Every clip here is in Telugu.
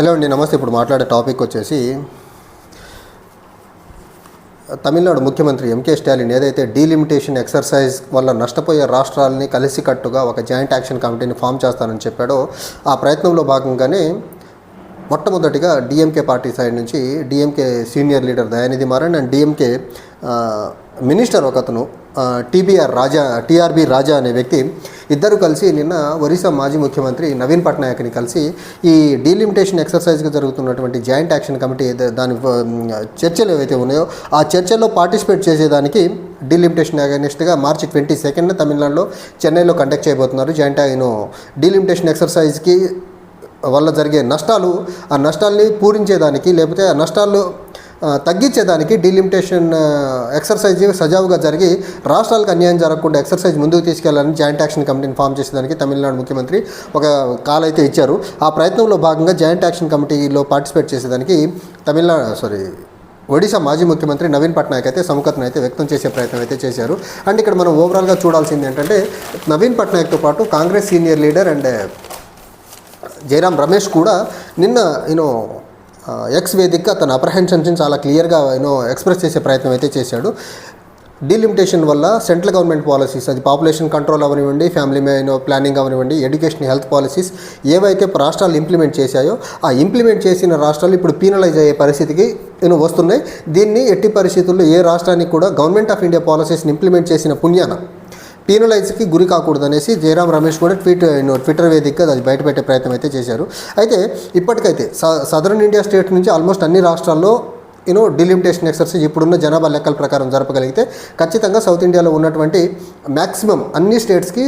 హలో అండి నమస్తే. ఇప్పుడు మాట్లాడే టాపిక్ వచ్చేసి తమిళనాడు ముఖ్యమంత్రి ఎంకే స్టాలిన్ ఏదైతే డీలిమిటేషన్ ఎక్సర్సైజ్ వల్ల నష్టపోయే రాష్ట్రాలని కలిసికట్టుగా ఒక జాయింట్ యాక్షన్ కమిటీని ఫామ్ చేస్తానని చెప్పాడో ఆ ప్రయత్నంలో భాగంగానే మొట్టమొదటిగా డిఎంకే పార్టీ సైడ్ నుంచి DMK senior leader Dayanidhi Maran and DMK minister ఒకతను టీబీఆర్ రాజా టీఆర్బీ రాజా అనే వ్యక్తి ఇద్దరు కలిసి నిన్న ఒరిస్సా మాజీ ముఖ్యమంత్రి నవీన్ పట్నాయక్ని కలిసి ఈ డీలిమిటేషన్ ఎక్సర్సైజ్గా జరుగుతున్నటువంటి జాయింట్ యాక్షన్ కమిటీ దాని చర్చలు ఏవైతే ఉన్నాయో ఆ చర్చల్లో పార్టిసిపేట్ చేసేదానికి డీలిమిటేషన్ అగనిస్ట్గా మార్చి ట్వంటీ సెకండ్ తమిళనాడులో చెన్నైలో కండక్ట్ చేయబోతున్నారు. జాయింట్ యూనో డీలిమిటేషన్ ఎక్సర్సైజ్కి వల్ల జరిగే నష్టాలు ఆ నష్టాల్ని పూరించేదానికి లేకపోతే ఆ నష్టాలు తగ్గించేదానికి డీలిమిటేషన్ ఎక్సర్సైజ్ సజావుగా జరిగి రాష్ట్రాలకు అన్యాయం జరగకుండా ఎక్సర్సైజ్ ముందుకు తీసుకెళ్ళాలని జాయింట్ యాక్షన్ కమిటీని ఫామ్ చేసేదానికి తమిళనాడు ముఖ్యమంత్రి ఒక కాల్ అయితే ఇచ్చారు. ఆ ప్రయత్నంలో భాగంగా జాయింట్ యాక్షన్ కమిటీలో పార్టిసిపేట్ చేసేదానికి తమిళనాడు సారీ ఒడిశా మాజీ ముఖ్యమంత్రి నవీన్ పట్నాయక్ అయితే సముఖతను అయితే వ్యక్తం చేసే ప్రయత్నం అయితే చేశారు. అండ్ ఇక్కడ మనం ఓవరాల్గా చూడాల్సింది ఏంటంటే నవీన్ పట్నాయక్తో పాటు Congress senior leader and Jairam Ramesh కూడా నిన్న యూనో ఎక్స్ వేదిక తన అప్రహెన్షన్స్ని చాలా క్లియర్గా యూనో ఎక్స్ప్రెస్ చేసే ప్రయత్నం అయితే చేశాడు. డీలిమిటేషన్ వల్ల సెంట్రల్ గవర్నమెంట్ పాలసీస్ అది పాపులేషన్ కంట్రోల్ అవనివ్వండి ఫ్యామిలీ మేనో ప్లానింగ్ అవనివ్వండి ఎడ్యుకేషన్ హెల్త్ పాలసీస్ ఏవైతే రాష్ట్రాలు ఇంప్లిమెంట్ చేశాయో ఆ ఇంప్లిమెంట్ చేసిన రాష్ట్రాలు ఇప్పుడు పీనలైజ్ అయ్యే పరిస్థితికి నేను వస్తున్నాయి. దీన్ని ఎట్టి పరిస్థితుల్లో ఏ రాష్ట్రానికి కూడా గవర్నమెంట్ ఆఫ్ ఇండియా పాలసీస్ని ఇంప్లిమెంట్ చేసిన పుణ్యాన పీనలైజ్కి గురి కాకూడదనేసి జయరాం రమేష్ కూడా ట్వీట్ ట్విట్టర్ వేదికగా అది బయటపెట్టే ప్రయత్నం అయితే చేశారు. అయితే ఇప్పటికైతే స సదరన్ ఇండియా స్టేట్ నుంచి ఆల్మోస్ట్ అన్ని రాష్ట్రాల్లో యూనో డిలిమిటేషన్ ఎక్సర్సైజ్ ఇప్పుడున్న జనాభా లెక్కల ప్రకారం జరపగలిగితే ఖచ్చితంగా సౌత్ ఇండియాలో ఉన్నటువంటి మ్యాక్సిమం అన్ని స్టేట్స్కి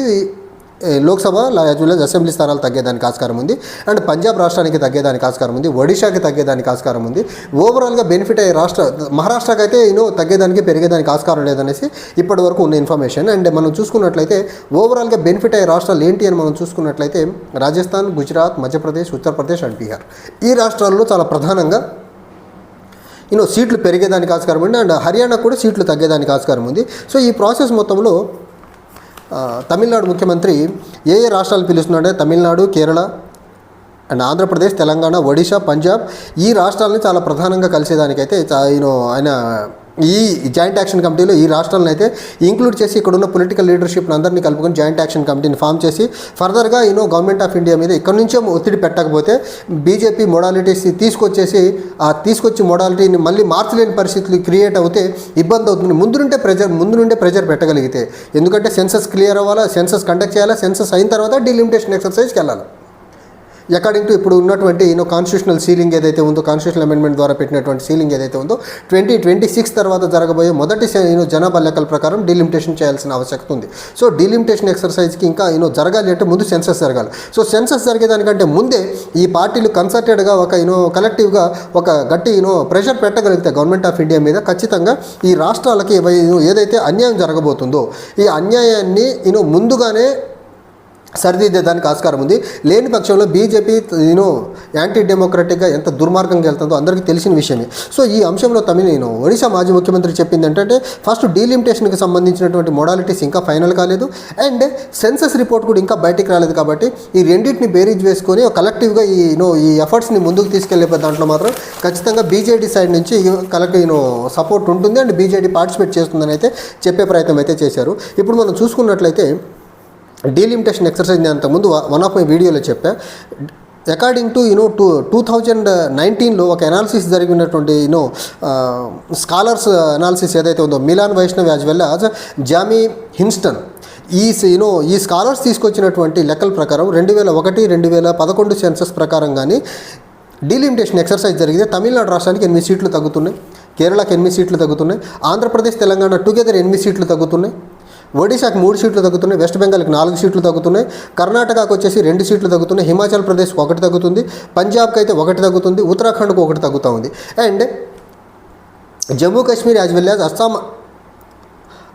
లోక్సభ యాజ్ వెల్ అసెంబ్లీ స్థానాలు తగ్గేదానికి ఆస్కారం ఉంది. అండ్ పంజాబ్ రాష్ట్రానికి తగ్గేదానికి ఆస్కారం ఉంది. ఒడిశాకి తగ్గేదానికి ఆస్కారం ఉంది. ఓవరాల్గా బెనిఫిట్ అయ్యే రాష్ట్ర మహారాష్ట్రకి అయితే యూనో తగ్గేదానికి పెరిగేదానికి ఆస్కారం లేదనేసి ఇప్పటి వరకు ఉన్న ఇన్ఫర్మేషన్ అండ్ మనం చూసుకున్నట్లయితే ఓవరాల్గా బెనిఫిట్ అయ్యే రాష్ట్రాలు ఏంటి అని మనం చూసుకున్నట్లయితే రాజస్థాన్ గుజరాత్ మధ్యప్రదేశ్ ఉత్తరప్రదేశ్ అండ్ బీహార్. ఈ రాష్ట్రాల్లో చాలా ప్రధానంగా యూనో సీట్లు పెరిగేదానికి ఆస్కారం ఉంది. అండ్ హర్యానా కూడా సీట్లు తగ్గేదానికి ఆస్కారం ఉంది. సో ఈ ప్రాసెస్ మొత్తంలో తమిళనాడు ముఖ్యమంత్రి ఏ ఏ రాష్ట్రాలు పిలుస్తున్నాడంటే తమిళనాడు కేరళ అండ్ ఆంధ్రప్రదేశ్ తెలంగాణ ఒడిశా పంజాబ్ ఈ రాష్ట్రాలని చాలా ప్రధానంగా కలిసేదానికైతే చా- ఈయన ఆయన ఈ జాయింట్ యాక్షన్ కమిటీలో ఈ రాష్ట్రాలను అయితే ఇంక్లూడ్ చేసి ఇక్కడ ఉన్న పొలిటికల్ లీడర్షిప్ని అందరినీ కలుపుకొని జాయింట్ యాక్షన్ కమిటీని ఫామ్ చేసి ఫర్దర్గా యూనో గవర్నమెంట్ ఆఫ్ ఇండియా మీద ఇక్కడ నుంచే ఒత్తిడి పెట్టకపోతే బీజేపీ మొడాలిటీస్ తీసుకొచ్చేసి ఆ తీసుకొచ్చి మొడాలిటీని మళ్ళీ మార్చలేని పరిస్థితులు క్రియేట్ అవుతే ఇబ్బంది అవుతుంది. ముందు నుండే ప్రెజర్ ముందు నుండే ప్రెజర్ పెట్టగలిగితే. ఎందుకంటే సెన్సస్ క్లియర్ అవ్వాలా సెన్సస్ కండక్ట్ చేయాలా సెన్సస్ అయిన తర్వాత డిలిమిటేషన్ ఎక్సర్సైజ్కి వెళ్ళాలి. అకార్డింగ్ టు ఇప్పుడు ఉన్నటువంటి యూనో కాన్స్టిట్యూషనల్ సీలింగ్ ఏదైతే ఉందో కాన్స్టిట్యూషనల్ అమెండ్మెంట్ ద్వారా పెట్టినటువంటి సీలింగ్ ఏదైతే ఉందో ట్వంటీ ట్వంటీ సిక్స్ తర్వాత జరగబోయే మొదటి యూనో జనాభా లెక్కల ప్రకారం డిలిమిటేషన్ చేయాల్సిన ఆవశ్యకత ఉంది. సో డిలిమిటేషన్ ఎక్సర్సైజ్కి ఇంకా యూనో జరగాలి అంటే ముందు సెన్సస్ జరగాలి. సో సెన్సస్ జరిగేదానికంటే ముందే ఈ పార్టీలు కన్సల్టెడ్గా ఒక యూనో కలెక్టివ్గా ఒక గట్టి యూనో ప్రెషర్ పెట్టగలిగితే గవర్నమెంట్ ఆఫ్ ఇండియా మీద ఖచ్చితంగా ఈ రాష్ట్రాలకి ఏదైతే అన్యాయం జరగబోతుందో ఈ అన్యాయాన్ని యూనో ముందుగానే సరిదిద్దేదానికి ఆస్కారం ఉంది. లేని పక్షంలో బీజేపీ నేను యాంటీ డెమోక్రటిక్గా ఎంత దుర్మార్గంగా వెళ్తుందో అందరికీ తెలిసిన విషయమే. సో ఈ అంశంలో తమిళ నేను ఒడిశా మాజీ ముఖ్యమంత్రి చెప్పింది ఏంటంటే ఫస్ట్ డీలిమిటేషన్కి సంబంధించినటువంటి మోడాలిటీస్ ఇంకా ఫైనల్ కాలేదు. అండ్ సెన్సస్ రిపోర్ట్ కూడా ఇంకా బయటికి రాలేదు కాబట్టి ఈ రెండింటిని బేరీజ్ వేసుకొని కలెక్టివ్గా ఈ నో ఈ ఎఫర్ట్స్ని ముందుకు తీసుకెళ్ళే దాంట్లో మాత్రం ఖచ్చితంగా బీజేడీ సైడ్ నుంచి కలెక్టివ్ యూనో సపోర్ట్ ఉంటుంది. అండ్ బీజేడీ పార్టిసిపేట్ చేస్తుందని అయితే చెప్పే ప్రయత్నం అయితే చేశారు. ఇప్పుడు మనం చూసుకున్నట్లయితే డీలిమిటేషన్ ఎక్సర్సైజ్ నేను అంతకుముందు వన్ ఆఫ్ మై వీడియోలో చెప్పా. According to you know two two thousand నైన్టీన్లో ఒక అనాలిసిస్ జరిగినటువంటి యూనో స్కాలర్స్ అనాలిసిస్ ఏదైతే ఉందో Milan Vaishnav as well as Jamie Hinston ఈ యూనో ఈ స్కాలర్స్ తీసుకొచ్చినటువంటి లెక్కల ప్రకారం రెండు వేల ఒకటి రెండు వేల పదకొండు సెన్సస్ ప్రకారం కానీ డీలిమిటేషన్ ఎక్సర్సైజ్ జరిగితే తమిళనాడు రాష్ట్రానికి ఎనిమిది సీట్లు తగ్గుతున్నాయి. కేరళకి ఎనిమిది సీట్లు తగ్గుతున్నాయి. ఆంధ్రప్రదేశ్ తెలంగాణ టుగెదర్ ఎనిమిది సీట్లు తగ్గుతున్నాయి. ఒడిశాకి మూడు సీట్లు తగ్గుతున్నాయి వెస్ట్ బెంగాల్కి నాలుగు సీట్లు తగ్గుతున్నాయి కర్ణాటకకు వచ్చేసి రెండు సీట్లు తగ్గుతున్నాయి హిమాచల్ ప్రదేశ్కి ఒకటి తగ్గుతుంది పంజాబ్కి అయితే ఒకటి తగ్గుతుంది ఉత్తరాఖండ్కు ఒకటి తగ్గుతూ ఉంది. And Jammu Kashmir as well as Assam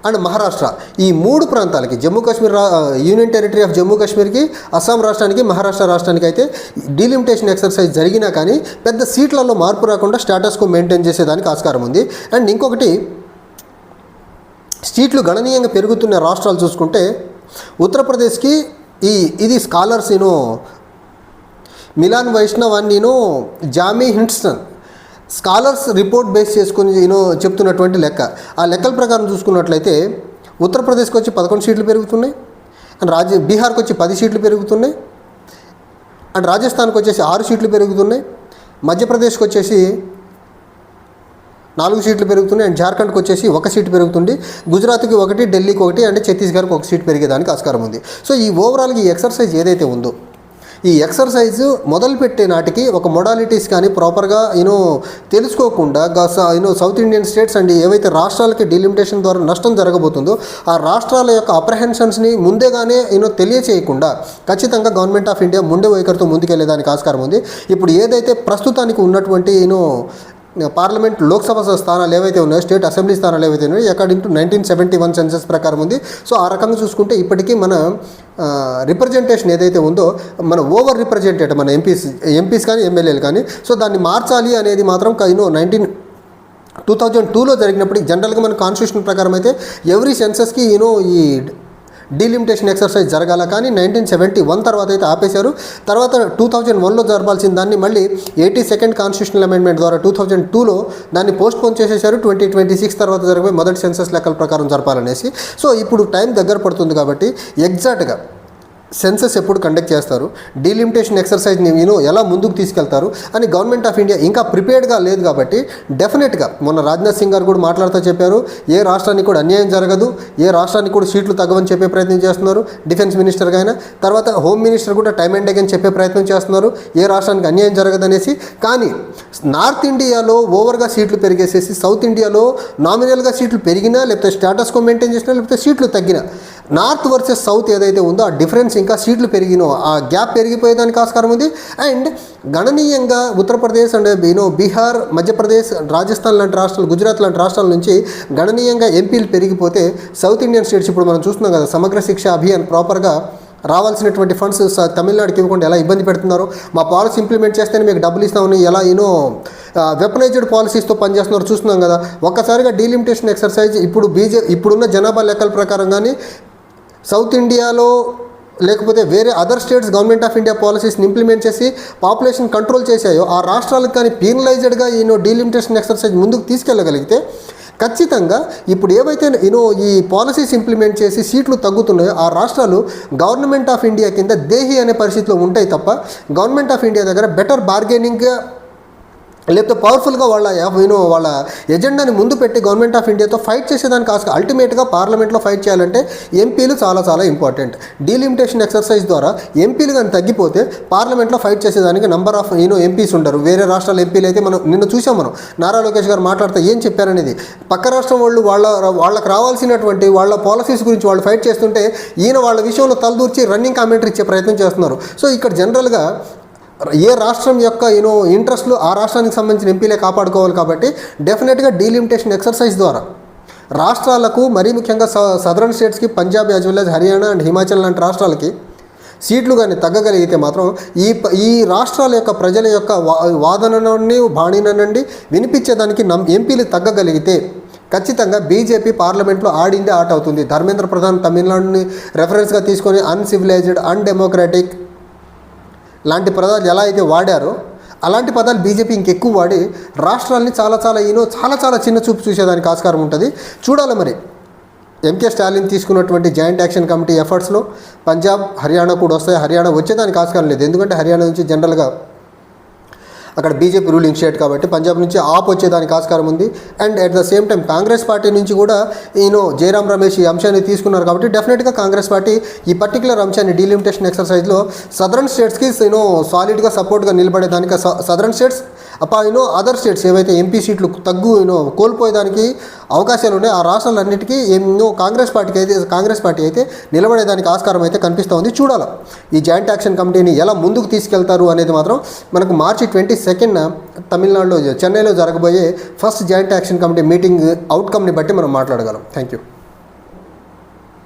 and Maharashtra. ఈ మూడు ప్రాంతాలకి జమ్మూ కాశ్మీర్ రా యూనియన్ టెరిటరీ ఆఫ్ జమ్మూ కాశ్మీర్కి అస్సాం రాష్ట్రానికి మహారాష్ట్ర రాష్ట్రానికి అయితే డీలిమిటేషన్ ఎక్సర్సైజ్ జరిగినా కానీ పెద్ద సీట్లలో మార్పు రాకుండా స్టేటస్కు మెయింటైన్ చేసేదానికి ఆస్కారం ఉంది. అండ్ ఇంకొకటి సీట్లు గణనీయంగా పెరుగుతున్న రాష్ట్రాలు చూసుకుంటే ఉత్తరప్రదేశ్కి ఈ ఇది స్కాలర్స్ యూనో మిలాన్ వైష్ణవ్ అని నేను Jamie Hindston scholars report base చేసుకుని నేను చెప్తున్నటువంటి లెక్క. ఆ లెక్కల ప్రకారం చూసుకున్నట్లయితే ఉత్తరప్రదేశ్కి వచ్చి పదకొండు సీట్లు పెరుగుతున్నాయి. అండ్ రాజ బీహార్కి వచ్చి పది సీట్లు పెరుగుతున్నాయి. అండ్ రాజస్థాన్కి వచ్చేసి ఆరు సీట్లు పెరుగుతున్నాయి. మధ్యప్రదేశ్కి వచ్చేసి నాలుగు సీట్లు పెరుగుతున్నాయి అండ్ జార్ఖండ్కి వచ్చేసి ఒక సీటు పెరుగుతుంది. గుజరాత్కి ఒకటి ఢిల్లీకి ఒకటి అండ్ ఛత్తీస్గఢ్కి ఒక సీట్ పెరిగేదానికి ఆస్కారం ఉంది. సో ఈ ఓవరాల్గా ఈ ఎక్సర్సైజ్ ఏదైతే ఉందో ఈ ఎక్సర్సైజ్ మొదలుపెట్టే నాటికి ఒక మొడాలిటీస్ కానీ ప్రాపర్గా యూనో తెలుసుకోకుండా you know south Indian states and ఏవైతే రాష్ట్రాలకి డిలిమిటేషన్ ద్వారా నష్టం జరగబోతుందో ఆ రాష్ట్రాల యొక్క అప్రహెన్షన్స్ని ముందేగానే యూనో తెలియచేయకుండా ఖచ్చితంగా గవర్నమెంట్ ఆఫ్ ఇండియా ముందే వైఖరితో ముందుకెళ్ళేదానికి ఆస్కారం ఉంది. ఇప్పుడు ఏదైతే ప్రస్తుతానికి ఉన్నటువంటి యూనో పార్లమెంట్ లోక్సభ స్థానాలు ఏవైతే ఉన్నాయో స్టేట్ అసెంబ్లీ స్థానాలు ఏవైతే ఉన్నాయో according to nineteen seventy one census ప్రకారం ఉంది. సో ఆ రకంగా చూసుకుంటే ఇప్పటికీ మన రిప్రజెంటేషన్ ఏదైతే ఉందో మన ఓవర్ రిప్రజెంటేట్ మన ఎంపీస్ ఎంపీస్ కానీ ఎమ్మెల్యేలు కానీ సో దాన్ని మార్చాలి అనేది మాత్రం యూనో నైన్టీన్ టూ థౌజండ్ టూలో జరిగినప్పటికి జనరల్గా మన కాన్స్టిట్యూషన్ ప్రకారం అయితే ఎవ్రీ సెన్సెస్కి యూనో ఈ డీలిమిటేషన్ ఎక్సర్సైజ్ జరగాల కానీ నైన్టీన్ సెవెంటీ వన్ తర్వాత అయితే ఆపేశారు. తర్వాత టూ థౌజండ్ వన్లో జరపాల్సిన దాన్ని మళ్ళీ ఎయిటీ సెకండ్ కాన్స్టిట్యూషనల్ అమెండ్మెంట్ ద్వారా టూ థౌజండ్ టూలో దాన్ని పోస్ట్ పోన్ చేసేసారు ట్వంటీ ట్వంటీ సిక్స్ తర్వాత జరిగే మొదటి సెన్సస్ లెక్కల ప్రకారం జరపాలనేసి. సో ఇప్పుడు టైం దగ్గర పడుతుంది కాబట్టి ఎగ్జాక్ట్గా సెన్సెస్ ఎప్పుడు కండక్ట్ చేస్తారు? డీలిమిటేషన్ ఎక్సర్సైజ్ని నేను ఎలా ముందుకు తీసుకెళ్తారు? అని గవర్నమెంట్ ఆఫ్ ఇండియా ఇంకా ప్రిపేర్డ్గా లేదు కాబట్టి డెఫినెట్గా మొన్న రాజ్నాథ్ సింగ్ గారు కూడా మాట్లాడుతూ చెప్పారు ఏ రాష్ట్రానికి కూడా అన్యాయం జరగదు ఏ రాష్ట్రానికి కూడా సీట్లు తగ్గవని చెప్పే ప్రయత్నం చేస్తున్నారు డిఫెన్స్ మినిస్టర్గా అయినా తర్వాత హోమ్ మినిస్టర్ కూడా టైం అండ్ అగైన్ చెప్పే ప్రయత్నం చేస్తున్నారు ఏ రాష్ట్రానికి అన్యాయం జరగదనేసి. కానీ నార్త్ ఇండియాలో ఓవర్గా సీట్లు పెరిగేసేసి సౌత్ ఇండియాలో నామినల్గా సీట్లు పెరిగినా లేకపోతే స్టేటస్కో మెయింటైన్ చేసినా లేకపోతే సీట్లు తగ్గినా నార్త్ వర్సెస్ సౌత్ ఏదైతే ఉందో ఆ డిఫరెన్స్ ఇంకా సీట్లు పెరిగినో ఆ గ్యాప్ పెరిగిపోయేదానికి ఆస్కారం ఉంది. అండ్ గణనీయంగా Uttar Pradesh and you know Bihar Madhya Pradesh Rajasthan లాంటి రాష్ట్రాలు గుజరాత్ లాంటి రాష్ట్రాల నుంచి గణనీయంగా ఎంపీలు పెరిగిపోతే సౌత్ ఇండియన్ స్టేట్స్ ఇప్పుడు మనం చూస్తున్నాం కదా సమగ్ర శిక్ష అభియాన్ ప్రాపర్గా రావాల్సినటువంటి ఫండ్స్ తమిళనాడుకి ఇవ్వకుండా ఎలా ఇబ్బంది పెడుతున్నారో మా పాలసీ ఇంప్లిమెంట్ చేస్తేనే మీకు డబ్బులు ఇస్తామని ఎలా యూనో వెపనైజ్డ్ పాలసీస్తో పనిచేస్తున్నారు చూస్తున్నాం కదా. ఒక్కసారిగా డీలిమిటేషన్ ఎక్సర్సైజ్ ఇప్పుడు బీజే ఇప్పుడున్న జనాభా లెక్కల ప్రకారం కానీ సౌత్ ఇండియాలో లేకపోతే వేరే other states government of India పాలసీస్ని implement చేసి పాపులేషన్ కంట్రోల్ చేశాయో ఆ రాష్ట్రాలకు కానీ పీనలైజ్డ్గా ఈయనో డీలిమిటేషన్ ఎక్సర్సైజ్ ముందుకు తీసుకెళ్ళగలిగితే ఖచ్చితంగా ఇప్పుడు ఏవైతే యూనో ఈ పాలసీస్ ఇంప్లిమెంట్ చేసి సీట్లు తగ్గుతున్నాయో ఆ రాష్ట్రాలు గవర్నమెంట్ ఆఫ్ ఇండియా కింద దేహి అనే పరిస్థితిలో ఉంటాయి తప్ప గవర్నమెంట్ ఆఫ్ ఇండియా దగ్గర బెటర్ బార్గెనింగ్గా లేకపోతే పవర్ఫుల్గా వాళ్ళ యూనో వాళ్ళ ఎజెండాని ముందు పెట్టి గవర్నమెంట్ ఆఫ్ ఇండియాతో ఫైట్ చేసేదానికి ఆస్క అల్టిమేట్గా పార్లమెంట్లో ఫైట్ చేయాలంటే ఎంపీలు చాలా చాలా ఇంపార్టెంట్ డీలిమిటేషన్ ఎక్సర్సైజ్ ద్వారా ఎంపీలు కానీ తగ్గిపోతే పార్లమెంట్లో ఫైట్ చేసేదానికి నంబర్ ఆఫ్ యూనో ఎంపీస్ ఉండరు వేరే రాష్ట్రాల ఎంపీలు అయితే మనం నిన్న చూసాం మనం. నారా లోకేష్ గారు మాట్లాడితే ఏం చెప్పారనేది? పక్క రాష్ట్రం వాళ్ళు వాళ్ళ వాళ్ళకి రావాల్సినటువంటి వాళ్ళ పాలసీస్ గురించి వాళ్ళు ఫైట్ చేస్తుంటే ఈయన వాళ్ళ విషయంలో తలదూర్చి రన్నింగ్ కామెంటరీ ఇచ్చే ప్రయత్నం చేస్తున్నారు. సో ఇక్కడ జనరల్గా ఏ రాష్ట్రం యొక్క యూనో ఇంట్రెస్ట్లు ఆ రాష్ట్రానికి సంబంధించిన ఎంపీలే కాపాడుకోవాలి కాబట్టి డెఫినెట్గా డీలిమిటేషన్ ఎక్సర్సైజ్ ద్వారా రాష్ట్రాలకు మరీ ముఖ్యంగా స సదరన్ స్టేట్స్కి Punjab as well as Haryana and Himachal లాంటి రాష్ట్రాలకి సీట్లు కానీ తగ్గగలిగితే మాత్రం ఈ ప- ఈ రాష్ట్రాల యొక్క ప్రజల యొక్క వా వాదనని బాణినండి వినిపించేదానికి నమ్ ఎంపీలు తగ్గగలిగితే ఖచ్చితంగా బీజేపీ పార్లమెంట్లో ఆడిందే ఆట అవుతుంది. ధర్మేంద్ర ప్రధాన్ తమిళనాడుని రెఫరెన్స్గా తీసుకొని అన్సివిలైజ్డ్ అన్డెమోక్రాటిక్ లాంటి పదాలు ఎలా అయితే వాడారో అలాంటి పదాలు బీజేపీ ఇంకెక్కువ వాడి రాష్ట్రాల్ని చాలా చాలా ఈనో చాలా చాలా చిన్న చూపు చూసేదానికి ఆస్కారం ఉంటుంది. చూడాలి మరి. ఎంకే స్టాలిన్ తీసుకున్నటువంటి జాయింట్ యాక్షన్ కమిటీ ఎఫర్ట్స్లో పంజాబ్ హర్యానా కూడా వస్తాయి. హర్యానా వచ్చేదానికి ఆస్కారం లేదు. ఎందుకంటే హర్యానా నుంచి జనరల్గా అక్కడ బీజేపీ రూలింగ్ స్టేట్ కాబట్టి పంజాబ్ నుంచి ఆప్ వచ్చేదానికి ఆస్కారం ఉంది. And at the same time Congress party నుంచి కూడా ఈయన జయరాం రమేష్ ఈ అంశాన్ని తీసుకున్నారు కాబట్టి డెఫినెట్గా కాంగ్రెస్ పార్టీ ఈ పర్టికులర్ అంశాన్ని డీలిమిటేషన్ ఎక్సర్సైజ్లో సదరన్ స్టేట్స్కి యూనో సాలిడ్గా సపోర్ట్గా నిలబడేదానికి సదరన్ స్టేట్స్ అప్పుడు యూనో అదర్ స్టేట్స్ ఏవైతే ఎంపీ సీట్లు తగ్గు యూనో కోల్పోయేదానికి అవకాశాలు ఉన్నాయి ఆ రాష్ట్రాలన్నిటికీ ఎన్నో కాంగ్రెస్ పార్టీకి అయితే కాంగ్రెస్ పార్టీ అయితే నిలబడేదానికి ఆస్కారం అయితే కనిపిస్తూ ఉంది చూడాలి ఈ జాయింట్ యాక్షన్ కమిటీని ఎలా ముందుకు తీసుకెళ్తారు అనేది మాత్రం మనకు మార్చి ట్వంటీ సెకండ్ తమిళనాడులో చెన్నైలో జరగబోయే first joint action committee meeting అవుట్కమ్ని బట్టి మనం మాట్లాడగలం. Thank you